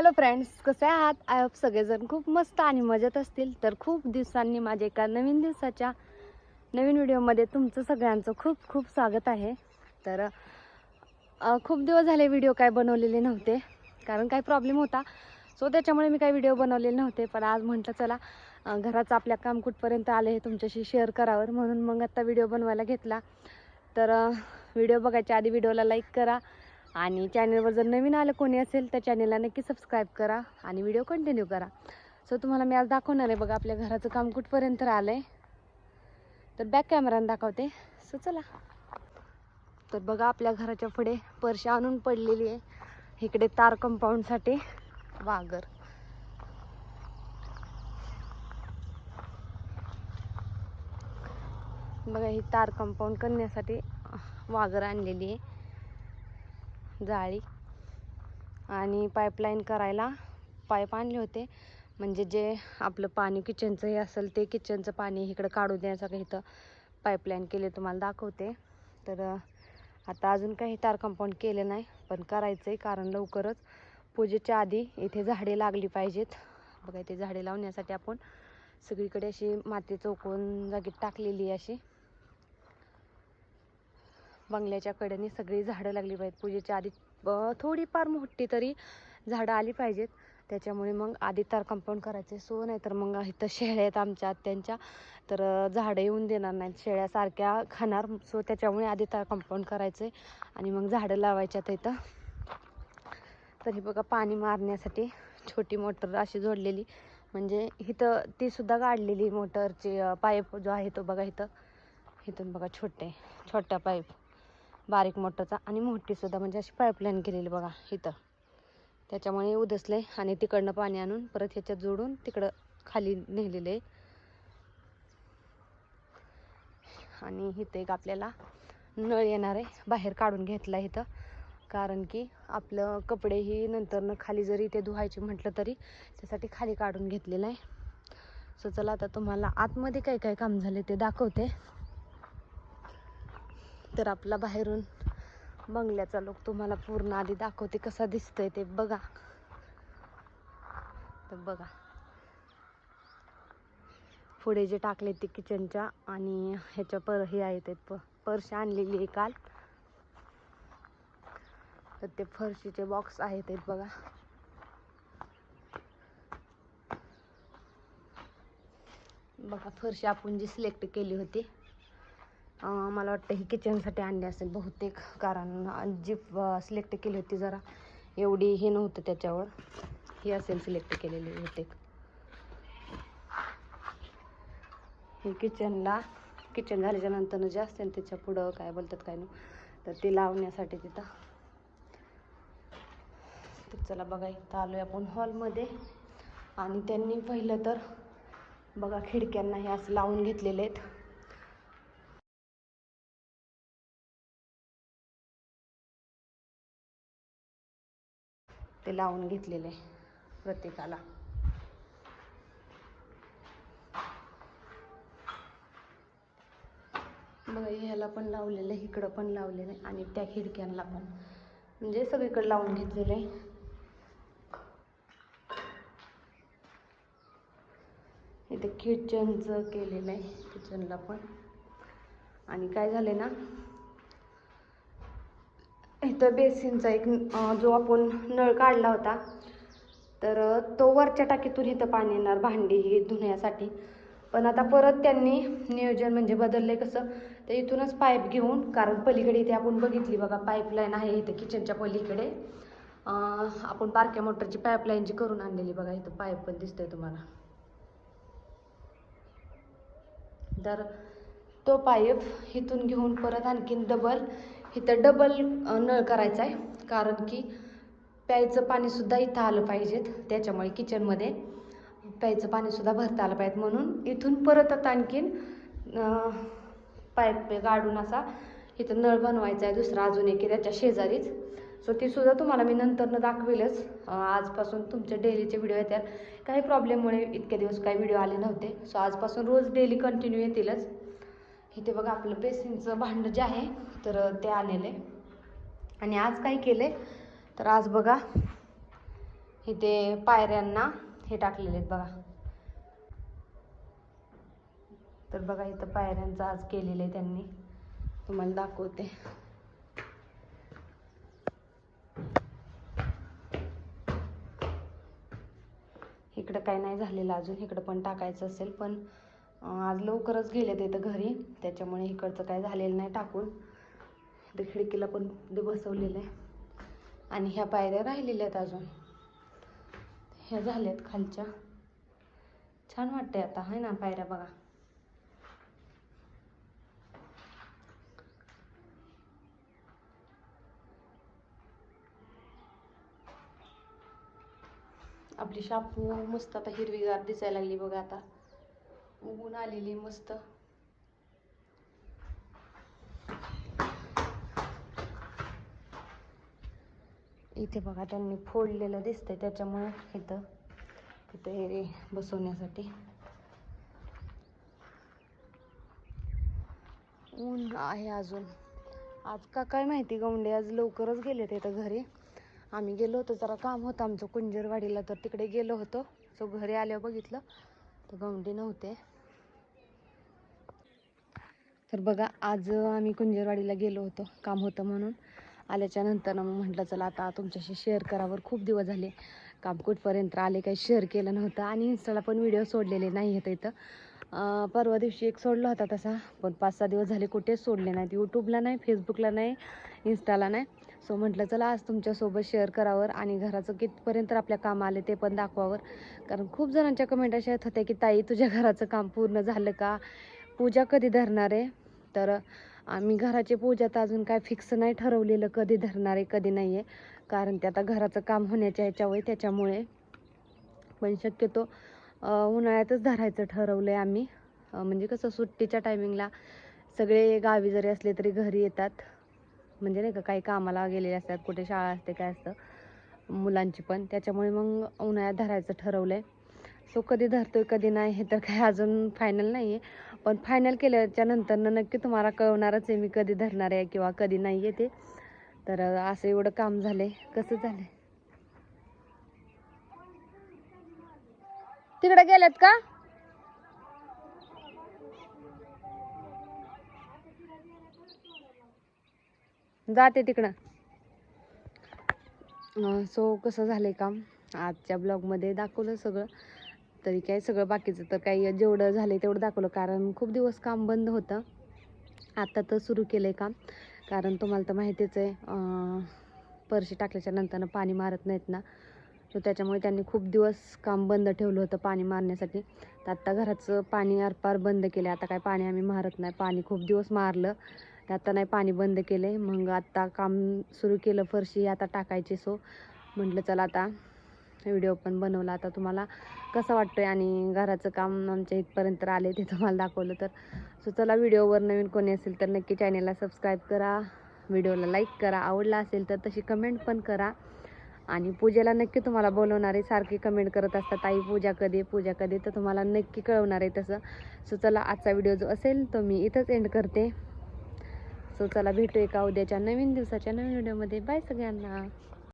Hello friends कसे आहात? I hope सगळेजण खूप मस्त आणि मजेत असतील. तर खूप दिवसांनी माझ्या एका नवीन दिवसाच्या नवीन व्हिडिओमध्ये तुमचं सगळ्यांचं खूप खूप स्वागत आहे. तर खूप दिवस झाले व्हिडिओ काय बनवलेले नव्हते कारण काही प्रॉब्लेम होता. सो त्याच्यामुळे मी काही व्हिडिओ बनवलेले नव्हते पण आज म्हटलं चला घराचं आपल्या काम कुठपर्यंत आले हे तुमच्याशी शेअर करावं. म्हणून मग आता व्हिडिओ बनवायला घेतला. तर व्हिडिओ बघायच्या आधी व्हिडिओला लाईक करा. आणि चॅनलवर जर नवीन आलं कोणी असेल तर चॅनलला नक्की सबस्क्राईब करा आणि व्हिडिओ कंटिन्यू करा. सो तुम्हाला मी आज दाखवणार आहे बघा आपल्या घराचं काम कुठपर्यंत आलं आहे तर बॅक कॅमेरानं दाखवते. सो चला. तर बघा आपल्या घराच्या पुढे परशी आणून पडलेली आहे. इकडे तार कंपाऊंडसाठी वागर. बघा ही तार कंपाऊंड करण्यासाठी वागर आणलेली आहे. जाळी आणि पाईपलाईन करायला पाईप आणले होते. म्हणजे जे आपलं पाणी किचनचं हे असेल ते किचनचं पाणी इकडं काढू देण्यासाठी इथं पाईपलाईन केले तुम्हाला दाखवते. तर आता अजून काही तार कंपाऊंड केले नाही पण करायचं आहे कारण लवकरच पूजेच्या आधी इथे झाडे लागली पाहिजेत. बघा इथे झाडे लावण्यासाठी आपण सगळीकडे अशी माती चौकोन जागी टाकलेली अशी. बंगल्याच्या कडेने सगळी झाडं लागली पाहिजेत पूजेच्या आधी थोडीफार मोठी तरी झाडं आली पाहिजेत. त्याच्यामुळे मग आधी तार कंपाऊंड करायचे सो नाही तर मग इथं शेळ्या आहेत आमच्या आत्यांच्या. तर झाडं येऊन देणार नाहीत. शेळ्यासारख्या खाणार. सो त्याच्यामुळे आधी तार कंपाऊंड करायचं आणि मग झाडं लावायच्यात इथं. तर हे बघा पाणी मारण्यासाठी छोटी मोटर अशी जोडलेली. म्हणजे इथं ती सुद्धा काढलेली मोटरची पाईप जो आहे तो बघा इथं. इथून बघा छोटे छोट्या पाईप. बारीक मोटरचा आणि मोठीसुद्धा म्हणजे अशी पाईपलाईन केलेली बघा इथं. त्याच्यामुळे उदसले आणि तिकडनं पाणी आणून परत ह्याच्यात जोडून तिकडं खाली नेलेले. आणि इथं एक आपल्याला नळ येणार आहे बाहेर काढून घेतला इथं. कारण की आपलं कपडेही नंतरनं खाली जरी ते धुवायचे म्हटलं तरी त्यासाठी खाली काढून घेतलेलं आहे. सो चला आता तुम्हाला आतमध्ये काय काय काम झाले ते दाखवते. तर आपला बाहेरून बंगल्याचा लोक तुम्हाला पूर्ण आधी दाखवते कसा दिसतंय ते बघा. तर बघा. पुढे जे टाकले ते किचनच्या आणि ह्याच्या पर हे आहे ते प पर्श आणलेली आहे काल. तर ते फरशीचे बॉक्स आहेत आहेत बघा. बघा फरशी आपण जी सिलेक्ट केली होती मला वाटतं ही किचनसाठी आणली असेल बहुतेक कारण जी सिलेक्ट केली होती जरा एवढी हे नव्हतं त्याच्यावर. ही असेल सिलेक्ट केलेली बहुतेक. हे किचनला किचन झाल्याच्यानंतर जे असते ना त्याच्या पुढं काय बोलतात काय नाही तर ते लावण्यासाठी तिथं. तर चला बघा इथं आलो आहे आपण हॉलमध्ये आणि त्यांनी पहिलं तर बघा खिडक्यांना हे असं लावून घेतलेले आहेत. ते लावून घेतलेले आहे प्रत्येकाला. बघा ह्याला पण लावलेलं आहे इकडं पण लावलेलं आहे आणि त्या खिडक्यांना पण. म्हणजे सगळीकडे लावून घेतलेलं. आहे इथे किचनचं केलेलं आहे किचनला पण. आणि काय झालं ना इथं बेसिनचा एक जो आपण नळ काढला होता तर तो वरच्या टाकीतून इथं पाणी येणार भांडी ही धुण्यासाठी. पण आता परत त्यांनी नियोजन म्हणजे बदललंय कसं तर इथूनच पाईप घेऊन कारण पलीकडे इथे आपण बघितली बघा पाईपलाईन आहे इथं किचनच्या पलीकडे. आपण बारक्या मोटरची पाईपलाईन जी करून आणलेली बघा इथं पाईप पण दिसतंय तुम्हाला. तर तो पाईप इथून घेऊन परत आणखीन डबल इथं डबल नळ करायचा आहे. कारण की प्यायचं पाणीसुद्धा इथं आलं पाहिजेत. त्याच्यामुळे किचनमध्ये प्यायचं पाणीसुद्धा भरता आलं पाहिजे म्हणून इथून परत आता आणखीन पाईप गाडून असा इथं नळ बनवायचा आहे दुसरा अजून एक त्याच्या शेजारीच. सो ती सुद्धा तुम्हाला मी नंतरनं दाखवेलच. आजपासून तुमचे डेलीचे व्हिडिओ येतात. काही प्रॉब्लेममुळे इतके दिवस काही व्हिडिओ आले नव्हते. सो आजपासून रोज डेली कंटिन्यू येतीलच. इथे बघा आपलं बेसिनचं भांडं जे आहे तर ते आलेलं आहे. आणि आज काय केलं तर आज बघा इथे पायऱ्यांना हे टाकलेले आहेत बघा. तर बघा इथं पायऱ्यांचं आज केलेलं आहे त्यांनी. तुम्हाला दाखवते. इकडं काय नाही झालेलं अजून इकडं पण टाकायचं असेल पण पन... आज लवकरच गेले ते इथं घरी. त्याच्यामुळे इकडचं काय झालेलं नाही टाकून. इथं खिडकीला पण ते बसवलेलं. आहे आणि ह्या पायऱ्या राहिलेल्या आहेत अजून. ह्या झाल्यात खालच्या. छान वाटतंय आता है ना पायऱ्या बघा. आपली शापू मस्त आता हिरवीगार दिसायला लागली बघा आता. उगून आलेली मस्त. इथे बघा त्यांनी फोडलेलं दिसतंय त्याच्यामुळे इथं इथं हे बसवण्यासाठी. ऊन आहे अजून. आज का काय माहिती गौंडे आज लवकरच गेले ते इथं घरी. आम्ही गेलो होतो जरा काम होतं आमचं कुंजरवाडीला तर तिकडे गेलो होतो. सो घरी आल्यावर बघितलं. तर गौंडे नव्हते. तर बघा आज आम्ही कुंजरवाडीला गेलो होतो काम होतं म्हणून. आल्याच्यानंतर मग म्हटलं चला आता तुमच्याशी शेअर करावर खूप दिवस झाले काम कुठपर्यंत आले काही शेअर केलं नव्हतं आणि इन्स्टाला पण व्हिडिओ सोडलेले नाही आहेत इथं. परवा दिवशी एक सोडला होता तसा पण पाच सहा दिवस झाले कुठेच सोडले नाहीत. यूट्यूबला नाही फेसबुकला नाही इन्स्टाला नाही. सो म्हटलं चला आज तुमच्यासोबत शेअर करावर आणि घराचं कितपर्यंत आपल्या काम आले ते पण दाखवावर कारण खूप जणांच्या कमेंट अशा येत होत्या की ताई तुझ्या घराचं काम पूर्ण झालं का? पूजा कधी धरणार आहे? तर आम्ही घराची पूजा तर अजून काय फिक्स नाही ठरवलेलं कधी धरणार आहे कधी नाही आहे. कारण ते आता घराचं काम होण्याच्या ह्याच्यावर त्याच्यामुळे. पण शक्यतो उन्हाळ्यातच धरायचं ठरवलं आहे आम्ही म्हणजे कसं सुट्टीच्या टायमिंगला सगळे गावी जरी असले तरी घरी येतात. म्हणजे नाही का काही कामाला गेलेले असतात कुठे शाळा असते काय असतं मुलांची पण. त्याच्यामुळे मग उन्हाळ्यात धरायचं ठरवलं आहे सो कधी धरतोय कधी नाही हे तर काही अजून फायनल नाही आहे पण फायनल केल्याच्या नंतरनं नक्की तुम्हाला कळवणारच आहे मी कधी धरणार आहे किंवा कधी नाही आहे ते. तर असं एवढं काम झालंय. कसं झालं तिकडे गेलेत का? जाते तिकडं. सो कसं झालंय काम? आजच्या ब्लॉगमध्ये दाखवलं सगळं. तरी काय सगळं बाकीचं तर काही जेवढं झालंय तेवढं दाखवलं. कारण खूप दिवस काम बंद होतं. आता तर सुरू केलं आहे काम. कारण तुम्हाला तर माहितीच आहे अं, परशी टाकल्याच्या नंतरनं पाणी मारत नाहीत ना. तर त्याच्यामुळे त्यांनी खूप दिवस काम बंद ठेवलं होतं पाणी मारण्यासाठी. तर आत्ता घराचं पाणी आरपार बंद केलं आता काय पाणी आम्ही मारत नाही. पाणी खूप दिवस मारलं. आता नाही पाणी बंद केलं मग आत्ता काम सुरू केलं फरशी आता टाकायची सो. म्हटलं चला आता व्हिडिओ पण बनवला आता तुम्हाला. कसं वाटतंय आणि घराचं काम आमच्या इथपर्यंत आले ते तुम्हाला दाखवलं तर. सो चला व्हिडिओवर नवीन कोणी असेल तर नक्की चॅनेलला सबस्क्राईब करा. व्हिडिओला लाईक करा. आवडला असेल तर तशी कमेंट पण करा. आणि पूजेला नक्की तुम्हाला बोलवणार आहे सारखी कमेंट करत असतात. आई पूजा कधी पूजा कधी तर तुम्हाला नक्की कळवणार आहे तसं. सो चला आजचा व्हिडिओ जो असेल तो मी इथंच एंड करते. सो चला भेटू एका उद्याच्या नवीन दिवसाच्या नवीन व्हिडिओमध्ये. बाय सगळ्यांना.